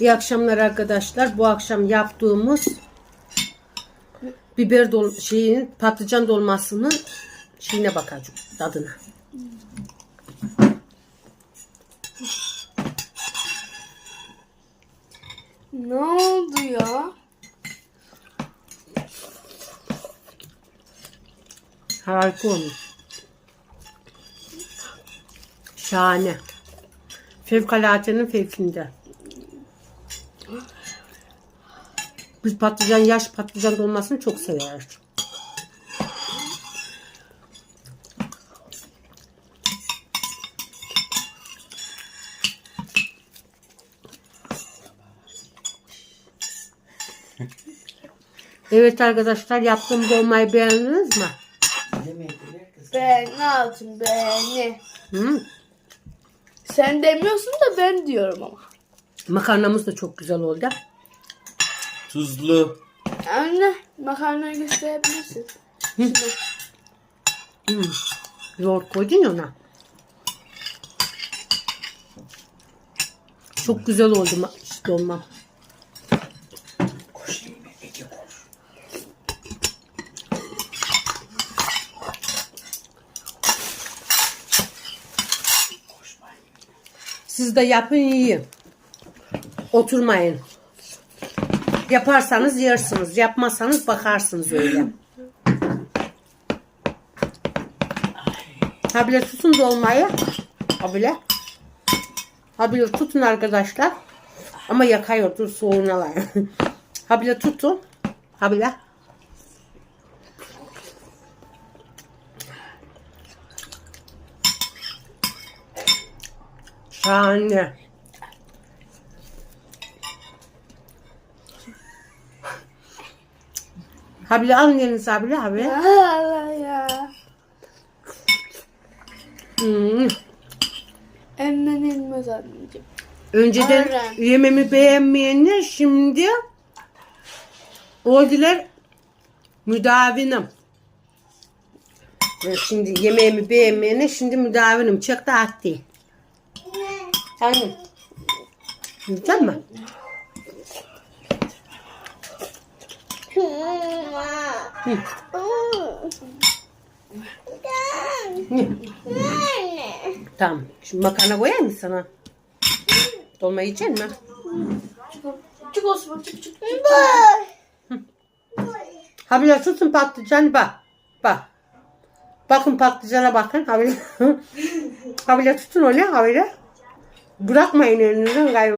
İyi akşamlar arkadaşlar. Bu akşam yaptığımız biber dol şeyin patlıcan dolmasının şeyine bakacağım tadına. Ne oldu ya? Harika olmuş. Şahane. Fevkaladenin fevkinde. Biz patlıcan, yaş patlıcan dolmasını çok severiz. Evet arkadaşlar yaptığım dolmayı beğendiniz mi? Ben ne yaptım beğeni. Hı? Sen demiyorsun da ben diyorum ama. Makarnamız da çok güzel oldu. Tuzlu. Anne makarnayı gösterebilirsin. Şimdi. Hı. Yoğurt koydun ya ona. Çok güzel oldu ma- dolma. Siz de yapın yiyin. Oturmayın. Yaparsanız yersiniz. Yapmazsanız bakarsınız öyle. Ha bile tutun dolmayı. Ha bile. Ha bile tutun arkadaşlar. Ama yakıyor dur soğunalar. ha bile tutun. Ha bile. Şahane. Ha bile alın elinize ha bile ha bile. Allah ya. Hmm. Emmden inmez anneciğim. Önceden Aynen. yememi beğenmeyenler şimdi oldular müdavinim. Şimdi yemeğimi beğenmeyenler şimdi müdavinim. Çok da attı. Yiyecek mi? Tamam. Şimdi makarna koyayım mı sana? Dolma yiyecek misin? Çık, Osman çık çık. çık. Ha bile tutun patlıcanı bak. Bak. Bakın patlıcana bakın. Ha bile, ha bile tutun öyle ha bile. Bırakmayın elinizden gayrı.